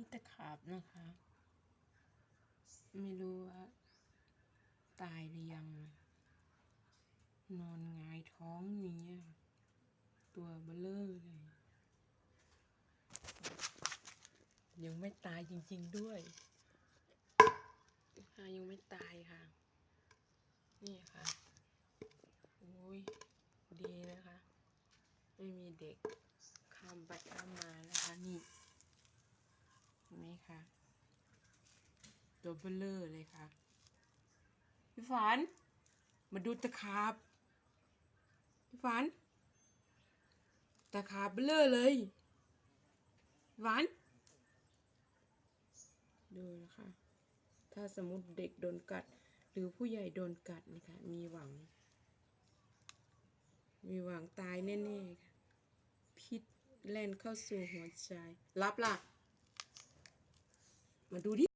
นี่ตะขาบนะคะ ไม่รู้ว่า ตายหรือยัง นอนงายท้องอย่างเงี้ยตัวเบลอเลย ยังไม่ตายจริง ๆด้วยค่ะยังไม่ตายค่ะ นี่ค่ะโอ้ยดีนะคะ ไม่มีเด็กข้ามไปข้ามมา นไหมคะ ตัวเบลอเลยค่ะ พี่ฝัน มาดูตะขาบ พี่ฝัน ตะขาบเบลอเลยพี่ฝันดูนะคะ ถ้าสมมติเด็กโดนกัด หรือผู้ใหญ่โดนกัดนะคะ มีหวัง มีหวังตายแน่ๆค่ะ พิษแล่นเข้าสู่หัวใจ รับล่ะ มาดูดิ